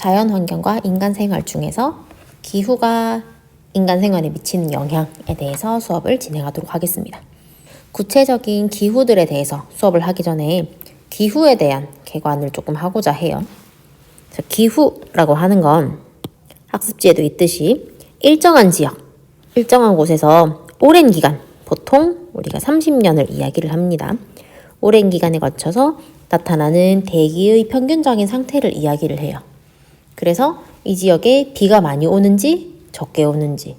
자연 환경과 인간 생활 중에서 기후가 인간 생활에 미치는 영향에 대해서 수업을 진행하도록 하겠습니다. 구체적인 기후들에 대해서 수업을 하기 전에 기후에 대한 개관을 조금 하고자 해요. 기후라고 하는 건 학습지에도 있듯이 일정한 지역, 일정한 곳에서 오랜 기간, 보통 우리가 30년을 이야기를 합니다. 오랜 기간에 거쳐서 나타나는 대기의 평균적인 상태를 이야기를 해요. 그래서 이 지역에 비가 많이 오는지 적게 오는지,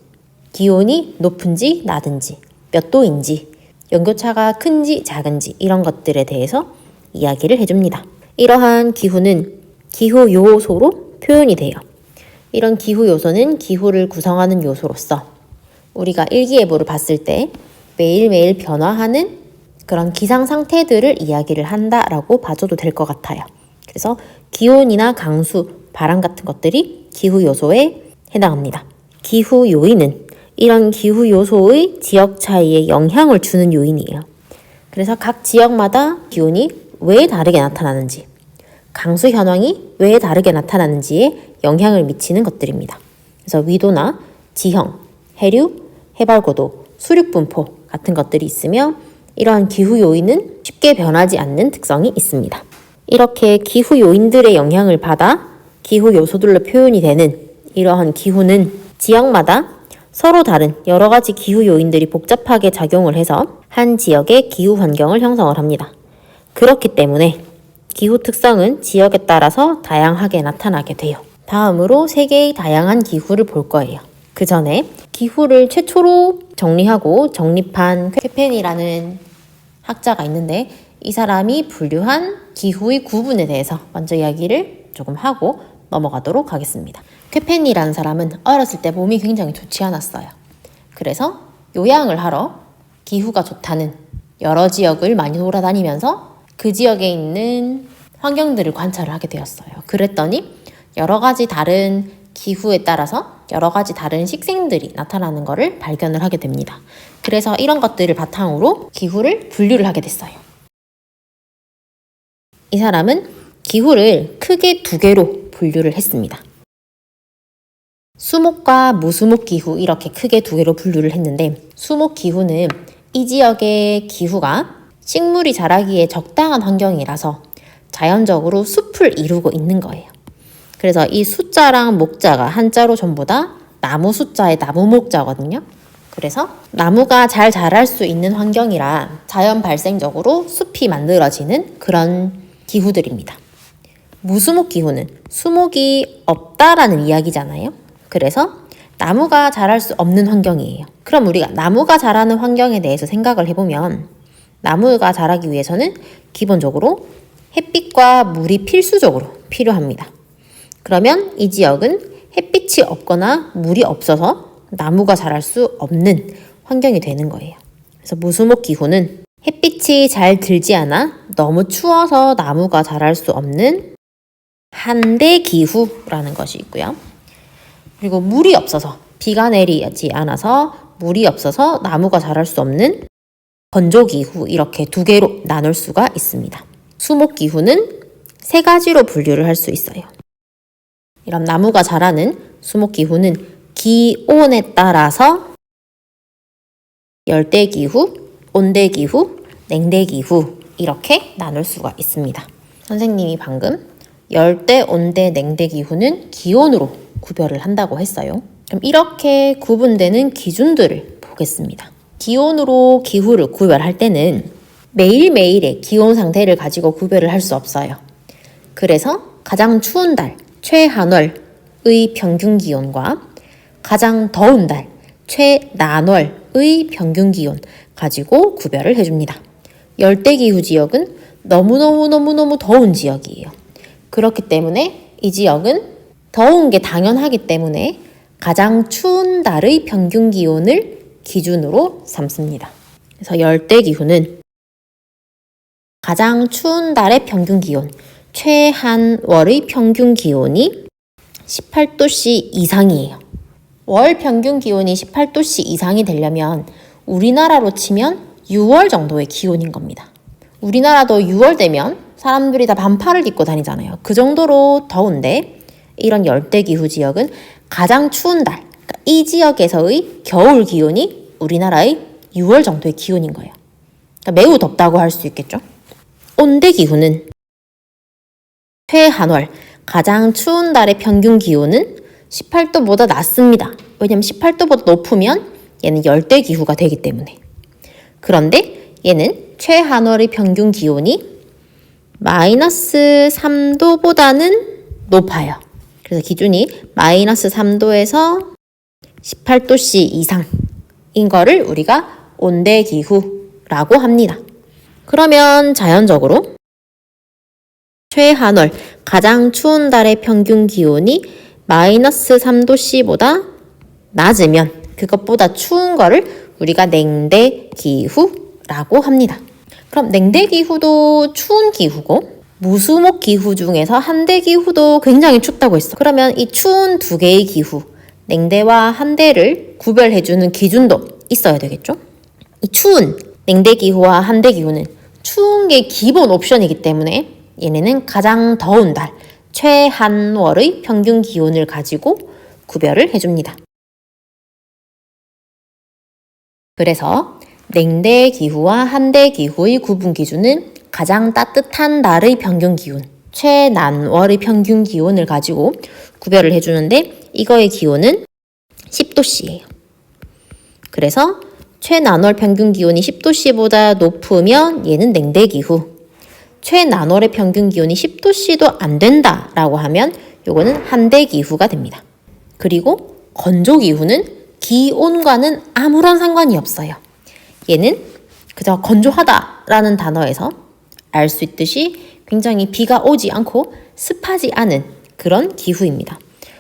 기온이 높은지 낮은지, 몇 도인지, 연교차가 큰지 작은지 이런 것들에 대해서 이야기를 해줍니다. 이러한 기후는 기후 요소로 표현이 돼요. 이런 기후 요소는 기후를 구성하는 요소로서 우리가 일기예보를 봤을 때 매일매일 변화하는 그런 기상 상태들을 이야기를 한다라고 봐줘도 될 것 같아요. 그래서 기온이나 강수, 바람 같은 것들이 기후 요소에 해당합니다. 기후 요인은 이런 기후 요소의 지역 차이에 영향을 주는 요인이에요. 그래서 각 지역마다 기온이 왜 다르게 나타나는지, 강수 현황이 왜 다르게 나타나는지에 영향을 미치는 것들입니다. 그래서 위도나 지형, 해류, 해발고도, 수륙 분포 같은 것들이 있으며 이러한 기후 요인은 쉽게 변하지 않는 특성이 있습니다. 이렇게 기후 요인들의 영향을 받아 기후 요소들로 표현이 되는 이러한 기후는 지역마다 서로 다른 여러 가지 기후 요인들이 복잡하게 작용을 해서 한 지역의 기후 환경을 형성을 합니다. 그렇기 때문에 기후 특성은 지역에 따라서 다양하게 나타나게 돼요. 다음으로 세계의 다양한 기후를 볼 거예요. 그 전에 기후를 최초로 정리하고 정립한 쾌펜이라는 학자가 있는데 이 사람이 분류한 기후의 구분에 대해서 먼저 이야기를 조금 하고 넘어가도록 하겠습니다. 쾌펜이라는 사람은 어렸을 때 몸이 굉장히 좋지 않았어요. 그래서 요양을 하러 기후가 좋다는 여러 지역을 많이 돌아다니면서 그 지역에 있는 환경들을 관찰을 하게 되었어요. 그랬더니 여러 가지 다른 기후에 따라서 여러 가지 다른 식생들이 나타나는 것을 발견을 하게 됩니다. 그래서 이런 것들을 바탕으로 기후를 분류를 하게 됐어요. 이 사람은 기후를 크게 두 개로 분류를 했습니다. 수목과 무수목 기후 이렇게 크게 두 개로 분류를 했는데 수목 기후는 이 지역의 기후가 식물이 자라기에 적당한 환경이라서 자연적으로 숲을 이루고 있는 거예요. 그래서 이 숫자랑 목자가 한자로 전부 다 나무 숫자의 나무 목자거든요. 그래서 나무가 잘 자랄 수 있는 환경이라 자연 발생적으로 숲이 만들어지는 그런 기후들입니다. 무수목 기후는 수목이 없다라는 이야기잖아요. 그래서 나무가 자랄 수 없는 환경이에요. 그럼 우리가 나무가 자라는 환경에 대해서 생각을 해보면 나무가 자라기 위해서는 기본적으로 햇빛과 물이 필수적으로 필요합니다. 그러면 이 지역은 햇빛이 없거나 물이 없어서 나무가 자랄 수 없는 환경이 되는 거예요. 그래서 무수목 기후는 햇빛이 잘 들지 않아 너무 추워서 나무가 자랄 수 없는 한대 기후라는 것이 있고요. 그리고 물이 없어서 비가 내리지 않아서 물이 없어서 나무가 자랄 수 없는 건조 기후 이렇게 두 개로 나눌 수가 있습니다. 수목 기후는 세 가지로 분류를 할 수 있어요. 이런 나무가 자라는 수목 기후는 기온에 따라서 열대 기후, 온대 기후, 냉대 기후 이렇게 나눌 수가 있습니다. 선생님이 방금 열대, 온대, 냉대 기후는 기온으로 구별을 한다고 했어요. 그럼 이렇게 구분되는 기준들을 보겠습니다. 기온으로 기후를 구별할 때는 매일매일의 기온 상태를 가지고 구별을 할 수 없어요. 그래서 가장 추운 달, 최한월의 평균 기온과 가장 더운 달, 최난월의 평균 기온 가지고 구별을 해줍니다. 열대기후 지역은 너무너무너무너무 더운 지역이에요. 그렇기 때문에 이 지역은 더운 게 당연하기 때문에 가장 추운 달의 평균 기온을 기준으로 삼습니다. 그래서 열대 기후는 가장 추운 달의 평균 기온, 최한월의 평균 기온이 18도씨 이상이에요. 월 평균 기온이 18도씨 이상이 되려면 우리나라로 치면 6월 정도의 기온인 겁니다. 우리나라도 6월 되면 사람들이 다 반팔을 입고 다니잖아요. 그 정도로 더운데 이런 열대 기후 지역은 가장 추운 달, 그러니까 이 지역에서의 겨울 기온이 우리나라의 6월 정도의 기온인 거예요. 그러니까 매우 덥다고 할 수 있겠죠. 온대 기후는 최한월, 가장 추운 달의 평균 기온은 18도보다 낮습니다. 왜냐면 18도보다 높으면 얘는 열대 기후가 되기 때문에. 그런데 얘는 최한월의 평균 기온이 마이너스 3도보다는 높아요. 그래서 기준이 마이너스 3도에서 18도씨 이상인 거를 우리가 온대 기후라고 합니다. 그러면 자연적으로 최한월, 가장 추운 달의 평균 기온이 마이너스 3도씨보다 낮으면 그것보다 추운 거를 우리가 냉대 기후라고 합니다. 그럼 냉대 기후도 추운 기후고 무수목 기후 중에서 한대 기후도 굉장히 춥다고 했어. 그러면 이 추운 두 개의 기후, 냉대와 한대를 구별해주는 기준도 있어야 되겠죠? 이 추운 냉대 기후와 한대 기후는 추운 게 기본 옵션이기 때문에 얘네는 가장 더운 달, 최한월의 평균 기온을 가지고 구별을 해줍니다. 그래서 냉대 기후와 한대 기후의 구분 기준은 가장 따뜻한 날의 평균 기온, 최난월의 평균 기온을 가지고 구별을 해주는데 이거의 기온은 10도씨예요. 그래서 최난월 평균 기온이 10도씨보다 높으면 얘는 냉대 기후. 최난월의 평균 기온이 10도씨도 안 된다라고 하면 요거는 한대 기후가 됩니다. 그리고 건조 기후는 기온과는 아무런 상관이 없어요. 얘는 그저 건조하다라는 단어에서 알 수 있듯이 굉장히 비가 오지 않고 습하지 않은 그런 기후입니다.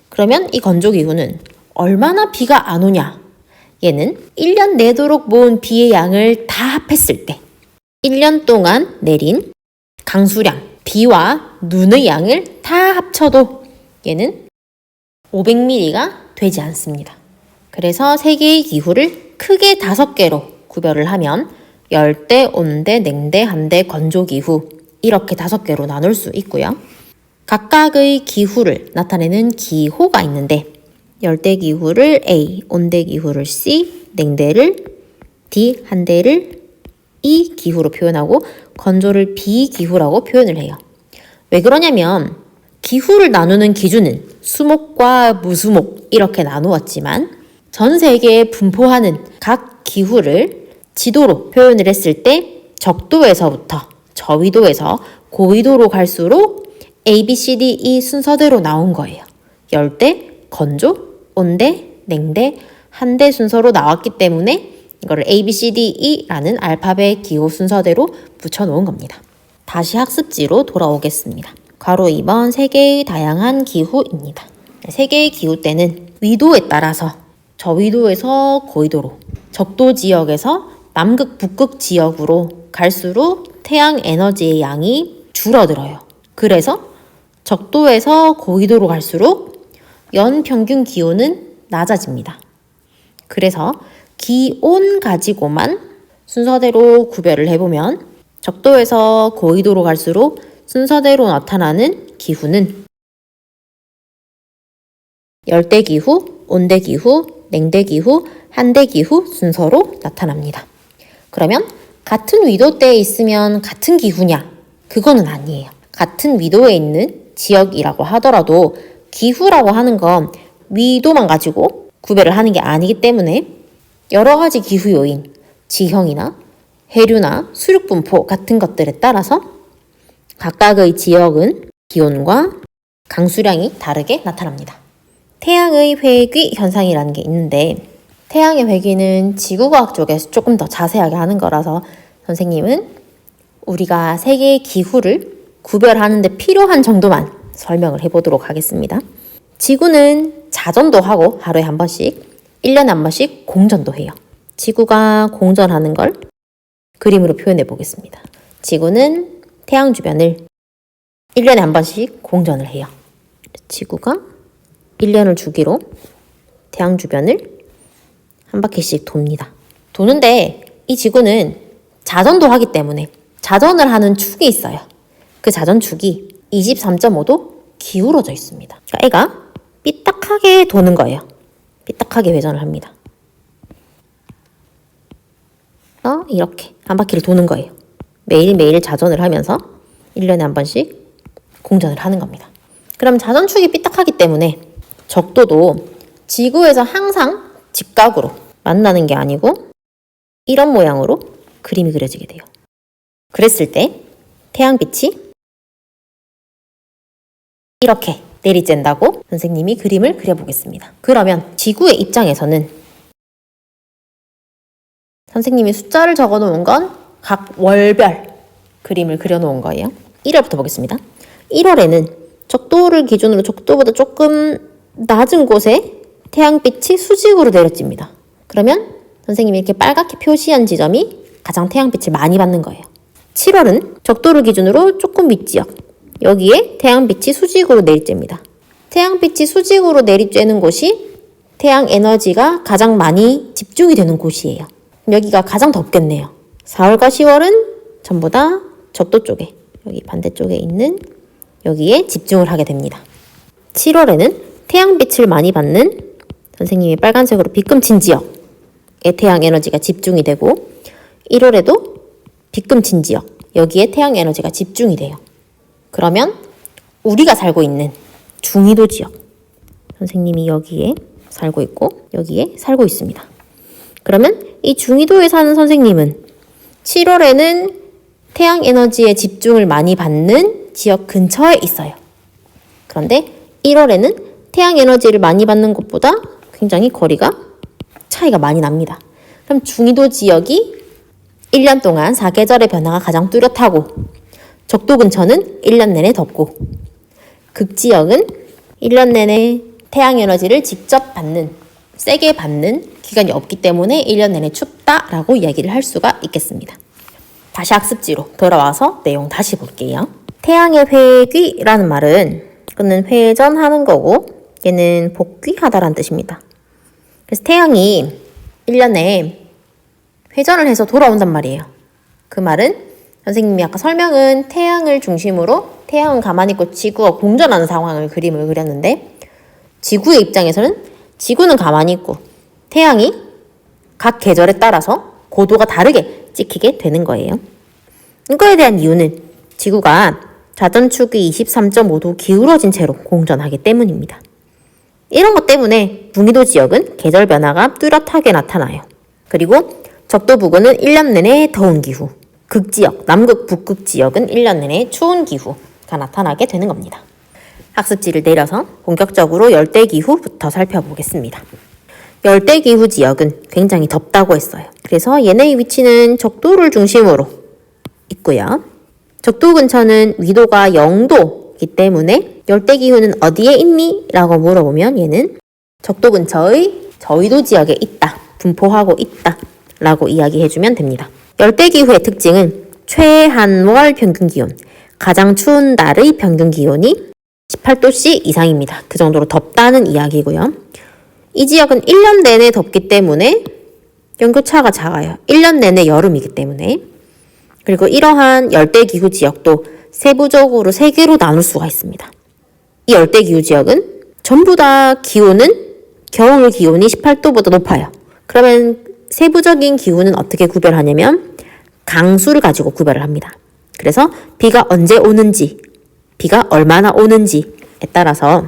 그러면 이 건조 기후는 얼마나 비가 안 오냐? 얘는 1년 내도록 모은 비의 양을 다 합했을 때 1년 동안 내린 강수량, 비와 눈의 양을 다 합쳐도 얘는 500mm가 되지 않습니다. 그래서 세 개의 기후를 크게 다섯 개로 구별을 하면 열대, 온대, 냉대, 한대, 건조 기후 이렇게 다섯 개로 나눌 수 있고요. 각각의 기후를 나타내는 기호가 있는데 열대 기후를 A, 온대 기후를 C, 냉대를 D, 한대를 E 기후로 표현하고 건조를 B 기후라고 표현을 해요. 왜 그러냐면 기후를 나누는 기준은 수목과 무수목 이렇게 나누었지만 전 세계에 분포하는 각 기후를 지도로 표현을 했을 때 적도에서부터 저위도에서 고위도로 갈수록 A, B, C, D, E 순서대로 나온 거예요. 열대, 건조, 온대, 냉대, 한대 순서로 나왔기 때문에 이거를 A, B, C, D, E라는 알파벳 기호 순서대로 붙여놓은 겁니다. 다시 학습지로 돌아오겠습니다. 괄호 2번 세 개의 다양한 기후입니다. 세 개의 기후 때는 위도에 따라서 저위도에서 고위도로, 적도 지역에서 남극, 북극 지역으로 갈수록 태양 에너지의 양이 줄어들어요. 그래서 적도에서 고위도로 갈수록 연 평균 기온은 낮아집니다. 그래서 기온 가지고만 순서대로 구별을 해보면 적도에서 고위도로 갈수록 순서대로 나타나는 기후는 열대기후, 온대기후, 냉대기후, 한대기후 순서로 나타납니다. 그러면 같은 위도대에 있으면 같은 기후냐? 그거는 아니에요. 같은 위도에 있는 지역이라고 하더라도 기후라고 하는 건 위도만 가지고 구별을 하는 게 아니기 때문에 여러 가지 기후 요인, 지형이나 해류나 수륙 분포 같은 것들에 따라서 각각의 지역은 기온과 강수량이 다르게 나타납니다. 태양의 회귀 현상이라는 게 있는데 태양의 회귀는 지구과학 쪽에서 조금 더 자세하게 하는 거라서 선생님은 우리가 세계의 기후를 구별하는 데 필요한 정도만 설명을 해보도록 하겠습니다. 지구는 자전도 하고 하루에 한 번씩, 1년에 한 번씩 공전도 해요. 지구가 공전하는 걸 그림으로 표현해 보겠습니다. 지구는 태양 주변을 1년에 한 번씩 공전을 해요. 지구가 1년을 주기로 태양 주변을 한 바퀴씩 돕니다. 도는데 이 지구는 자전도 하기 때문에 자전을 하는 축이 있어요. 그 자전축이 23.5도, 기울어져 있습니다. 그러니까 애가 삐딱하게 도는 거예요. 삐딱하게 회전을 합니다. 어, 이렇게 한 바퀴를 도는 거예요. 매일매일 자전을 하면서 1년에 한 번씩 공전을 하는 겁니다. 그럼 자전축이 삐딱하기 때문에 적도도 지구에서 항상 직각으로 만나는 게 아니고 이런 모양으로 그림이 그려지게 돼요. 그랬을 때 태양빛이 이렇게 내리쬐다고 선생님이 그림을 그려보겠습니다. 그러면 지구의 입장에서는 선생님이 숫자를 적어 놓은 건 각 월별 그림을 그려 놓은 거예요. 1월부터 보겠습니다. 1월에는 적도를 기준으로 적도보다 조금 낮은 곳에 태양빛이 수직으로 내려집니다. 그러면 선생님이 이렇게 빨갛게 표시한 지점이 가장 태양빛을 많이 받는 거예요. 7월은 적도를 기준으로 조금 윗지역. 여기에 태양빛이 수직으로 내리쬐니다. 태양빛이 수직으로 내리쬐는 곳이 태양 에너지가 가장 많이 집중이 되는 곳이에요. 여기가 가장 덥겠네요. 4월과 10월은 전부 다 적도 쪽에, 여기 반대쪽에 있는 여기에 집중을 하게 됩니다. 7월에는 태양빛을 많이 받는 선생님이 빨간색으로 빗금친 지역에 태양 에너지가 집중이 되고 1월에도 빗금친 지역 여기에 태양 에너지가 집중이 돼요. 그러면 우리가 살고 있는 중위도 지역 선생님이 여기에 살고 있고 여기에 살고 있습니다. 그러면 이 중위도에 사는 선생님은 7월에는 태양 에너지의 집중을 많이 받는 지역 근처에 있어요. 그런데 1월에는 태양 에너지를 많이 받는 곳보다 굉장히 거리가 차이가 많이 납니다. 그럼 중위도 지역이 1년 동안 사계절의 변화가 가장 뚜렷하고 적도 근처는 1년 내내 덥고 극지역은 1년 내내 태양 에너지를 직접 받는 세게 받는 기간이 없기 때문에 1년 내내 춥다라고 이야기를 할 수가 있겠습니다. 다시 학습지로 돌아와서 내용 다시 볼게요. 태양의 회귀라는 말은 그는 회전하는 거고 얘는 복귀하다라는 뜻입니다. 그래서 태양이 1년에 회전을 해서 돌아온단 말이에요. 그 말은 선생님이 아까 설명은 태양을 중심으로 태양은 가만히 있고 지구가 공전하는 상황을 그림을 그렸는데 지구의 입장에서는 지구는 가만히 있고 태양이 각 계절에 따라서 고도가 다르게 찍히게 되는 거예요. 이거에 대한 이유는 지구가 자전축이 23.5도 기울어진 채로 공전하기 때문입니다. 이런 것 때문에 중위도 지역은 계절 변화가 뚜렷하게 나타나요. 그리고 적도 부근은 1년 내내 더운 기후, 극지역, 남극, 북극 지역은 1년 내내 추운 기후가 나타나게 되는 겁니다. 학습지를 내려서 본격적으로 열대 기후부터 살펴보겠습니다. 열대 기후 지역은 굉장히 덥다고 했어요. 그래서 얘네의 위치는 적도를 중심으로 있고요. 적도 근처는 위도가 0도 이기 때문에 열대 기후는 어디에 있니? 라고 물어보면 얘는 적도 근처의 저위도 지역에 있다. 분포하고 있다. 라고 이야기해주면 됩니다. 열대 기후의 특징은 최한월 평균 기온, 가장 추운 날의 평균 기온이 18도씨 이상입니다. 그 정도로 덥다는 이야기고요. 이 지역은 1년 내내 덥기 때문에 연교차가 작아요. 1년 내내 여름이기 때문에. 그리고 이러한 열대 기후 지역도 세부적으로 세 개로 나눌 수가 있습니다. 이 열대 기후 지역은 전부 다 기온은 겨울 기온이 18도보다 높아요. 그러면 세부적인 기후는 어떻게 구별하냐면 강수를 가지고 구별을 합니다. 그래서 비가 언제 오는지, 비가 얼마나 오는지에 따라서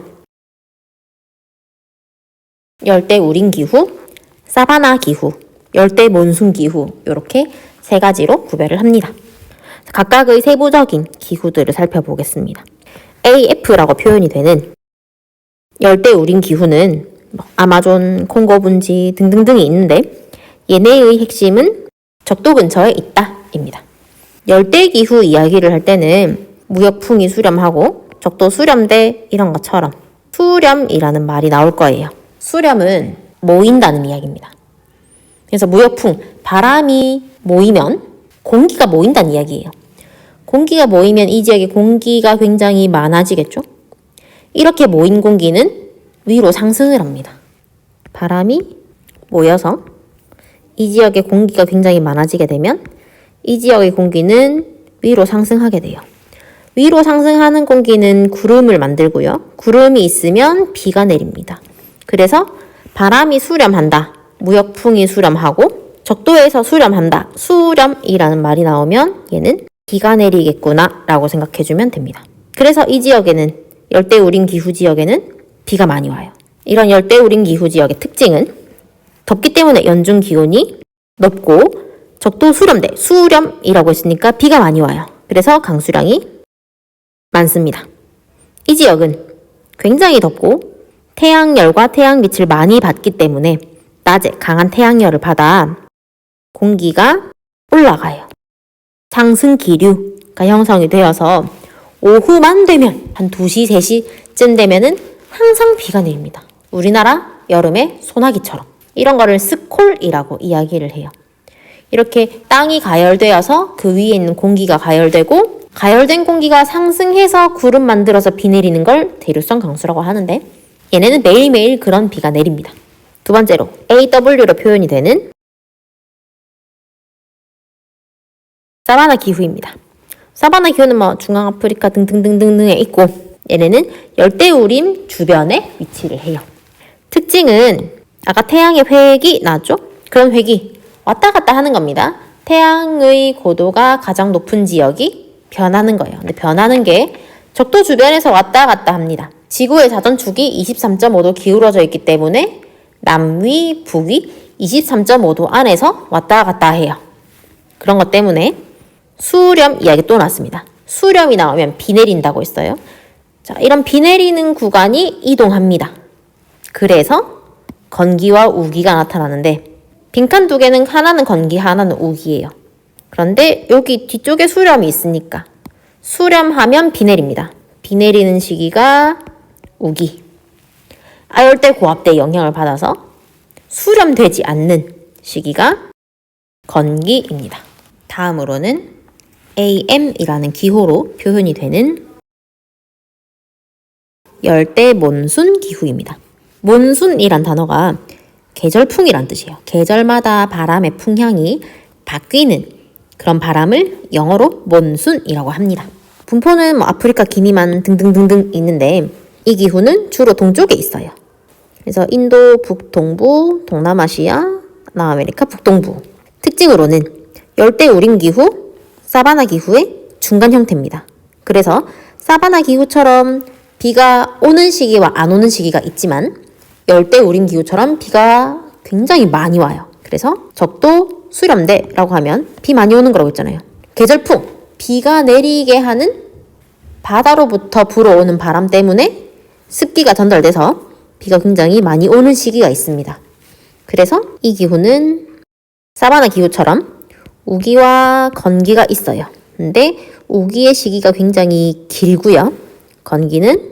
열대 우림 기후, 사바나 기후, 열대 몬순 기후 이렇게 세 가지로 구별을 합니다. 각각의 세부적인 기후들을 살펴보겠습니다. AF라고 표현이 되는 열대 우림 기후는 뭐 아마존, 콩고 분지 등등등이 있는데 얘네의 핵심은 적도 근처에 있다입니다. 열대 기후 이야기를 할 때는 무역풍이 수렴하고 적도 수렴대 이런 것처럼 수렴이라는 말이 나올 거예요. 수렴은 모인다는 이야기입니다. 그래서 무역풍, 바람이 모이면 공기가 모인다는 이야기예요. 공기가 모이면 이 지역에 공기가 굉장히 많아지겠죠? 이렇게 모인 공기는 위로 상승을 합니다. 바람이 모여서 이 지역에 공기가 굉장히 많아지게 되면 이 지역의 공기는 위로 상승하게 돼요. 위로 상승하는 공기는 구름을 만들고요. 구름이 있으면 비가 내립니다. 그래서 바람이 수렴한다. 무역풍이 수렴하고 적도에서 수렴한다. 수렴이라는 말이 나오면 얘는 비가 내리겠구나 라고 생각해주면 됩니다. 그래서 이 지역에는 열대 우림 기후 지역에는 비가 많이 와요. 이런 열대 우림 기후 지역의 특징은 덥기 때문에 연중 기온이 높고 적도 수렴대 수렴이라고 했으니까 비가 많이 와요. 그래서 강수량이 많습니다. 이 지역은 굉장히 덥고 태양열과 태양빛을 많이 받기 때문에 낮에 강한 태양열을 받아 공기가 올라가요. 상승 기류가 형성이 되어서 오후만 되면 한 2시, 3시쯤 되면은 항상 비가 내립니다. 우리나라 여름의 소나기처럼. 이런 거를 스콜이라고 이야기를 해요. 이렇게 땅이 가열되어서 그 위에 있는 공기가 가열되고 가열된 공기가 상승해서 구름 만들어서 비 내리는 걸 대류성 강수라고 하는데 얘네는 매일매일 그런 비가 내립니다. 두 번째로 AW로 표현이 되는 사바나 기후입니다. 사바나 기후는 뭐 중앙 아프리카 등등등등등에 있고 얘네는 열대우림 주변에 위치를 해요. 특징은 아까 태양의 회기 나왔죠? 그런 회기 왔다 갔다 하는 겁니다. 태양의 고도가 가장 높은 지역이 변하는 거예요. 근데 변하는 게 적도 주변에서 왔다 갔다 합니다. 지구의 자전축이 23.5도 기울어져 있기 때문에 남위, 북위 23.5도 안에서 왔다 갔다 해요. 그런 것 때문에 수렴 이야기 또 나왔습니다. 수렴이 나오면 비 내린다고 했어요. 자, 이런 비 내리는 구간이 이동합니다. 그래서 건기와 우기가 나타나는데 빈칸 두 개는 하나는 건기, 하나는 우기예요. 그런데 여기 뒤쪽에 수렴이 있으니까 수렴하면 비 내립니다. 비 내리는 시기가 우기. 아열대 고압대 영향을 받아서 수렴되지 않는 시기가 건기입니다. 다음으로는 AM이라는 기호로 표현이 되는 열대 몬순 기후입니다. 몬순이란 단어가 계절풍이란 뜻이에요. 계절마다 바람의 풍향이 바뀌는 그런 바람을 영어로 몬순이라고 합니다. 분포는 뭐 아프리카, 기니만 등등등등 있는데 이 기후는 주로 동쪽에 있어요. 그래서 인도 북동부, 동남아시아, 남아메리카 북동부. 특징으로는 열대 우림 기후, 사바나 기후의 중간 형태입니다. 그래서 사바나 기후처럼 비가 오는 시기와 안 오는 시기가 있지만 열대 우림 기후처럼 비가 굉장히 많이 와요. 그래서 적도 수렴대라고 하면 비 많이 오는 거라고 했잖아요. 계절풍, 비가 내리게 하는 바다로부터 불어오는 바람 때문에 습기가 전달돼서 비가 굉장히 많이 오는 시기가 있습니다. 그래서 이 기후는 사바나 기후처럼 우기와 건기가 있어요. 근데 우기의 시기가 굉장히 길고요. 건기는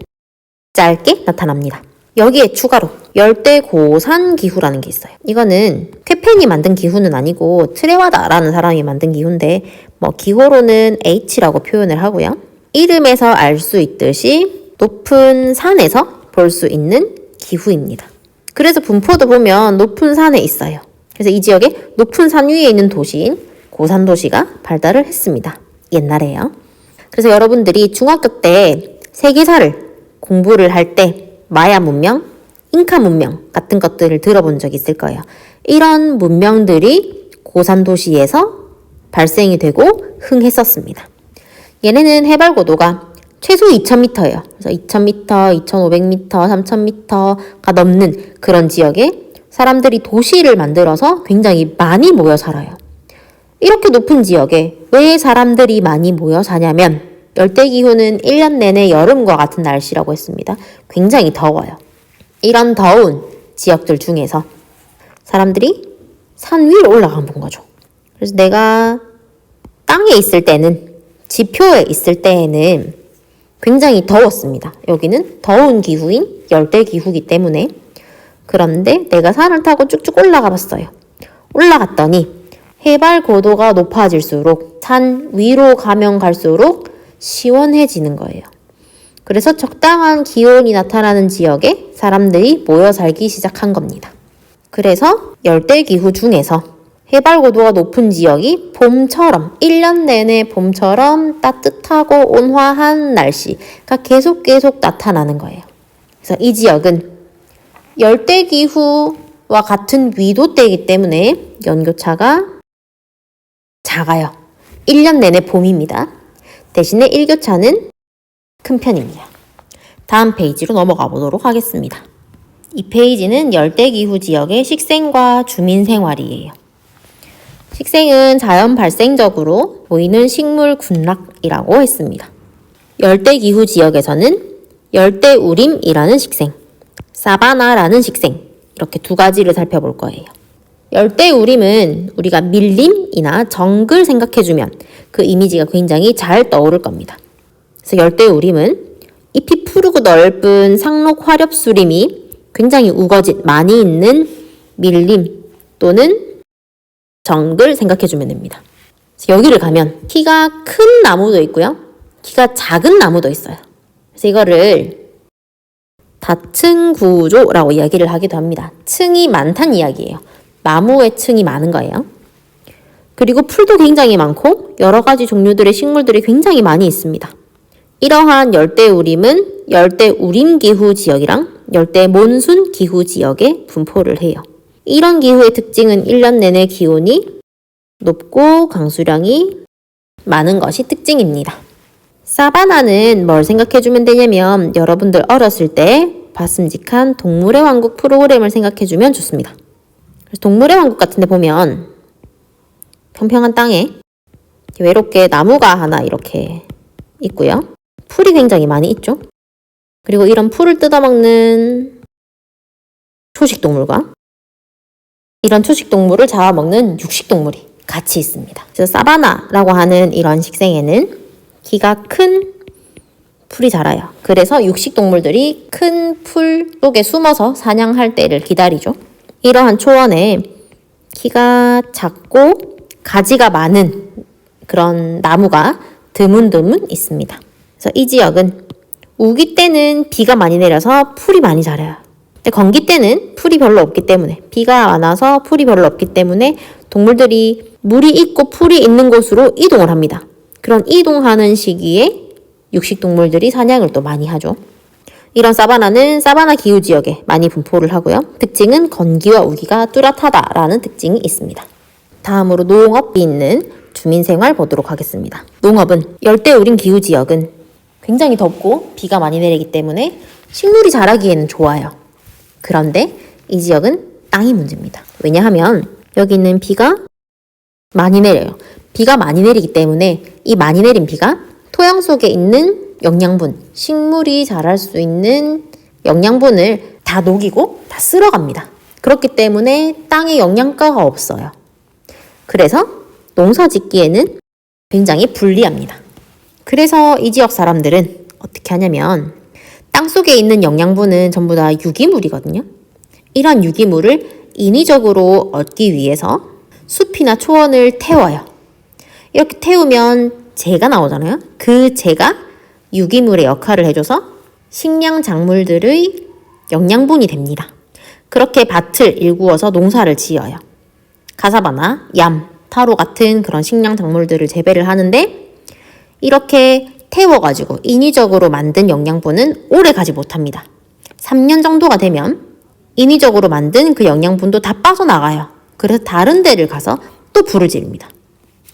짧게 나타납니다. 여기에 추가로 열대 고산 기후라는 게 있어요. 이거는 쾌펜이 만든 기후는 아니고 트레와다라는 사람이 만든 기후인데 뭐 기호로는 H라고 표현을 하고요. 이름에서 알 수 있듯이 높은 산에서 볼 수 있는 기후입니다. 그래서 분포도 보면 높은 산에 있어요. 그래서 이 지역에 높은 산 위에 있는 도시인 고산 도시가 발달을 했습니다. 옛날에요. 그래서 여러분들이 중학교 때 세계사를 공부를 할 때 마야 문명, 잉카 문명 같은 것들을 들어본 적 있을 거예요. 이런 문명들이 고산 도시에서 발생이 되고 흥했었습니다. 얘네는 해발 고도가 최소 2,000m예요. 그래서 2,000m, 2,500m, 3,000m가 넘는 그런 지역에 사람들이 도시를 만들어서 굉장히 많이 모여 살아요. 이렇게 높은 지역에 왜 사람들이 많이 모여 사냐면 열대 기후는 1년 내내 여름과 같은 날씨라고 했습니다. 굉장히 더워요. 이런 더운 지역들 중에서 사람들이 산 위로 올라가 본 거죠. 그래서 내가 땅에 있을 때는 지표에 있을 때에는 굉장히 더웠습니다. 여기는 더운 기후인 열대 기후기 때문에 그런데 내가 산을 타고 쭉쭉 올라가 봤어요. 올라갔더니 해발 고도가 높아질수록 산 위로 가면 갈수록 시원해지는 거예요. 그래서 적당한 기온이 나타나는 지역에 사람들이 모여 살기 시작한 겁니다. 그래서 열대 기후 중에서 해발 고도가 높은 지역이 봄처럼 1년 내내 봄처럼 따뜻하고 온화한 날씨가 계속 계속 나타나는 거예요. 그래서 이 지역은 열대 기후와 같은 위도대이기 때문에 연교차가 작아요. 1년 내내 봄입니다. 대신에 일교차는 큰 편입니다. 다음 페이지로 넘어가 보도록 하겠습니다. 이 페이지는 열대기후 지역의 식생과 주민 생활이에요. 식생은 자연 발생적으로 보이는 식물 군락이라고 했습니다. 열대기후 지역에서는 열대우림이라는 식생, 사바나라는 식생, 이렇게 두 가지를 살펴볼 거예요. 열대우림은 우리가 밀림이나 정글 생각해주면 그 이미지가 굉장히 잘 떠오를 겁니다. 그래서 열대우림은 잎이 푸르고 넓은 상록 화렵수림이 굉장히 우거진 많이 있는 밀림 또는 정글 생각해주면 됩니다. 여기를 가면 키가 큰 나무도 있고요. 키가 작은 나무도 있어요. 그래서 이거를 다층 구조라고 이야기를 하기도 합니다. 층이 많다는 이야기예요. 나무의 층이 많은 거예요. 그리고 풀도 굉장히 많고 여러 가지 종류들의 식물들이 굉장히 많이 있습니다. 이러한 열대 우림은 열대 우림 기후 지역이랑 열대 몬순 기후 지역에 분포를 해요. 이런 기후의 특징은 1년 내내 기온이 높고 강수량이 많은 것이 특징입니다. 사바나는 뭘 생각해주면 되냐면 여러분들 어렸을 때 봤음직한 동물의 왕국 프로그램을 생각해주면 좋습니다. 그래서 동물의 왕국 같은 데 보면 평평한 땅에 외롭게 나무가 하나 이렇게 있고요. 풀이 굉장히 많이 있죠. 그리고 이런 풀을 뜯어먹는 초식동물과 이런 초식동물을 잡아먹는 육식동물이 같이 있습니다. 그래서 사바나라고 하는 이런 식생에는 키가 큰 풀이 자라요. 그래서 육식동물들이 큰 풀 속에 숨어서 사냥할 때를 기다리죠. 이러한 초원에 키가 작고 가지가 많은 그런 나무가 드문드문 있습니다. 그래서 이 지역은 우기 때는 비가 많이 내려서 풀이 많이 자라요. 근데 건기 때는 풀이 별로 없기 때문에 비가 많아서 풀이 별로 없기 때문에 동물들이 물이 있고 풀이 있는 곳으로 이동을 합니다. 그런 이동하는 시기에 육식 동물들이 사냥을 또 많이 하죠. 이런 사바나는 사바나 기후 지역에 많이 분포를 하고요. 특징은 건기와 우기가 뚜렷하다라는 특징이 있습니다. 다음으로 농업이 있는 주민 생활 보도록 하겠습니다. 농업은 열대우림 기후 지역은 굉장히 덥고 비가 많이 내리기 때문에 식물이 자라기에는 좋아요. 그런데 이 지역은 땅이 문제입니다. 왜냐하면 여기 있는 비가 많이 내려요. 비가 많이 내리기 때문에 이 많이 내린 비가 토양 속에 있는 영양분, 식물이 자랄 수 있는 영양분을 다 녹이고 다 쓸어갑니다. 그렇기 때문에 땅에 영양가가 없어요. 그래서 농사 짓기에는 굉장히 불리합니다. 그래서 이 지역 사람들은 어떻게 하냐면 땅 속에 있는 영양분은 전부 다 유기물이거든요. 이런 유기물을 인위적으로 얻기 위해서 숲이나 초원을 태워요. 이렇게 태우면 재가 나오잖아요. 그 재가 유기물의 역할을 해줘서 식량 작물들의 영양분이 됩니다. 그렇게 밭을 일구어서 농사를 지어요. 가사바나, 얌, 타로 같은 그런 식량 작물들을 재배를 하는데 이렇게 태워가지고 인위적으로 만든 영양분은 오래 가지 못합니다. 3년 정도가 되면 인위적으로 만든 그 영양분도 다 빠져나가요. 그래서 다른 데를 가서 또 불을 지릅니다.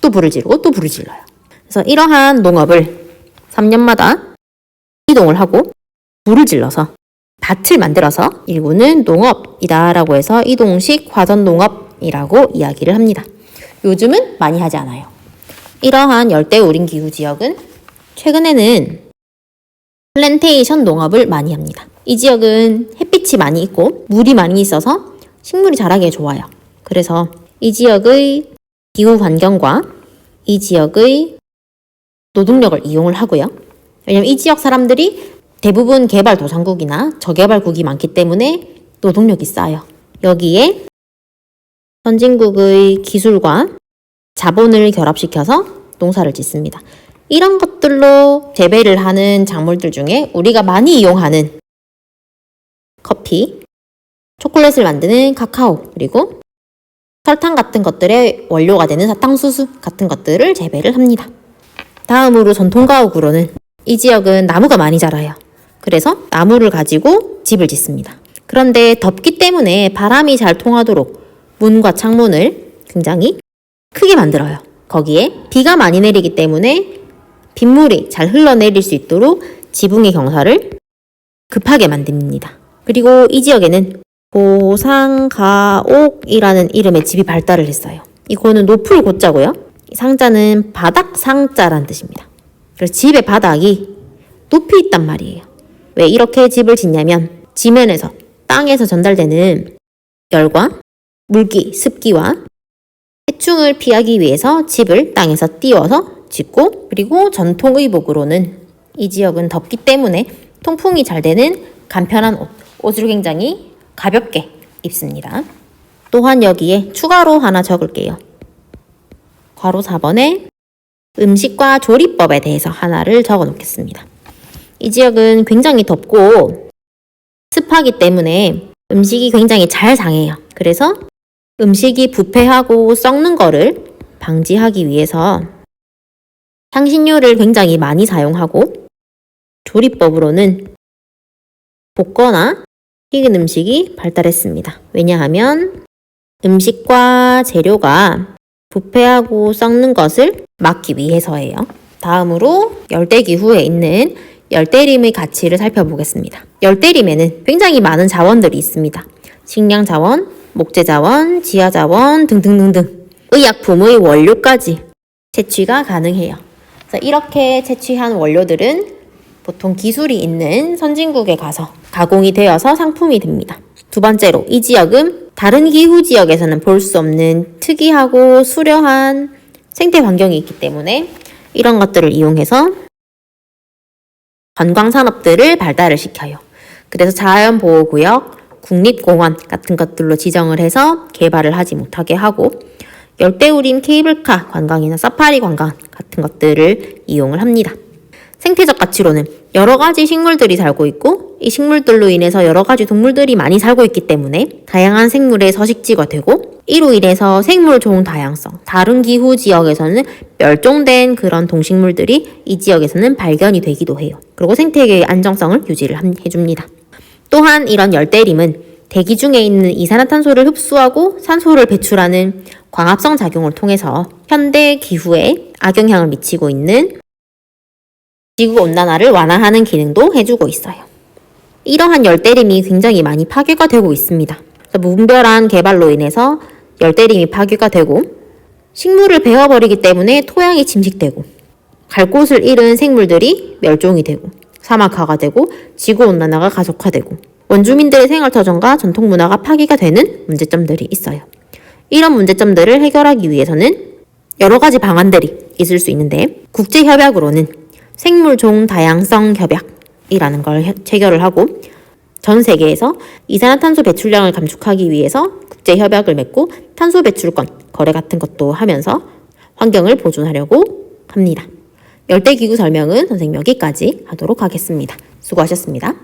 또 불을 지르고 또 불을 질러요. 그래서 이러한 농업을 3년마다 이동을 하고 불을 질러서 밭을 만들어서 일구는 농업이다라고 해서 이동식 화전 농업이라고 이야기를 합니다. 요즘은 많이 하지 않아요. 이러한 열대 우림 기후 지역은 최근에는 플랜테이션 농업을 많이 합니다. 이 지역은 햇빛이 많이 있고 물이 많이 있어서 식물이 자라기에 좋아요. 그래서 이 지역의 기후 환경과 이 지역의 노동력을 이용을 하고요. 왜냐면 이 지역 사람들이 대부분 개발 도상국이나 저개발국이 많기 때문에 노동력이 싸요. 여기에 선진국의 기술과 자본을 결합시켜서 농사를 짓습니다. 이런 것들로 재배를 하는 작물들 중에 우리가 많이 이용하는 커피, 초콜릿을 만드는 카카오, 그리고 설탕 같은 것들의 원료가 되는 사탕수수 같은 것들을 재배를 합니다. 다음으로 전통가옥으로는 이 지역은 나무가 많이 자라요. 그래서 나무를 가지고 집을 짓습니다. 그런데 덥기 때문에 바람이 잘 통하도록 문과 창문을 굉장히 크게 만들어요. 거기에 비가 많이 내리기 때문에 빗물이 잘 흘러내릴 수 있도록 지붕의 경사를 급하게 만듭니다. 그리고 이 지역에는 고상가옥이라는 이름의 집이 발달을 했어요. 이거는 높을 고자고요. 이 상자는 바닥 상자란 뜻입니다. 그래서 집의 바닥이 높이 있단 말이에요. 왜 이렇게 집을 짓냐면 지면에서 땅에서 전달되는 열과 물기, 습기와 해충을 피하기 위해서 집을 땅에서 띄워서 짓고 그리고 전통 의복으로는 이 지역은 덥기 때문에 통풍이 잘 되는 간편한 옷, 옷을 굉장히 가볍게 입습니다. 또한 여기에 추가로 하나 적을게요. 괄호 4번에 음식과 조리법에 대해서 하나를 적어 놓겠습니다. 이 지역은 굉장히 덥고 습하기 때문에 음식이 굉장히 잘 상해요. 그래서 음식이 부패하고 썩는 거를 방지하기 위해서 향신료를 굉장히 많이 사용하고 조리법으로는 볶거나 튀긴 음식이 발달했습니다. 왜냐하면 음식과 재료가 부패하고 썩는 것을 막기 위해서예요. 다음으로 열대기 후에 있는 열대림의 가치를 살펴보겠습니다. 열대림에는 굉장히 많은 자원들이 있습니다. 식량 자원, 목재 자원, 지하 자원 등등등등 의약품의 원료까지 채취가 가능해요. 그래서 이렇게 채취한 원료들은 보통 기술이 있는 선진국에 가서 가공이 되어서 상품이 됩니다. 두 번째로 이 지역은 다른 기후 지역에서는 볼 수 없는 특이하고 수려한 생태 환경이 있기 때문에 이런 것들을 이용해서 관광 산업들을 발달을 시켜요. 그래서 자연보호구역, 국립공원 같은 것들로 지정을 해서 개발을 하지 못하게 하고 열대우림 케이블카 관광이나 사파리 관광 같은 것들을 이용을 합니다. 생태적 가치로는 여러 가지 식물들이 살고 있고 이 식물들로 인해서 여러 가지 동물들이 많이 살고 있기 때문에 다양한 생물의 서식지가 되고 이로 인해서 생물 종 다양성, 다른 기후 지역에서는 멸종된 그런 동식물들이 이 지역에서는 발견이 되기도 해요. 그리고 생태계의 안정성을 유지를 함- 해줍니다. 또한 이런 열대림은 대기 중에 있는 이산화탄소를 흡수하고 산소를 배출하는 광합성 작용을 통해서 현대 기후에 악영향을 미치고 있는 지구 온난화를 완화하는 기능도 해주고 있어요. 이러한 열대림이 굉장히 많이 파괴가 되고 있습니다. 무분별한 개발로 인해서 열대림이 파괴가 되고 식물을 베어버리기 때문에 토양이 침식되고 갈 곳을 잃은 생물들이 멸종이 되고 사막화가 되고 지구 온난화가 가속화되고 원주민들의 생활터전과 전통 문화가 파괴가 되는 문제점들이 있어요. 이런 문제점들을 해결하기 위해서는 여러 가지 방안들이 있을 수 있는데 국제 협약으로는 생물종 다양성 협약이라는 걸 해- 체결을 하고 전 세계에서 이산화탄소 배출량을 감축하기 위해서 국제 협약을 맺고 탄소 배출권 거래 같은 것도 하면서 환경을 보존하려고 합니다. 열대기구 설명은 선생님 여기까지 하도록 하겠습니다. 수고하셨습니다.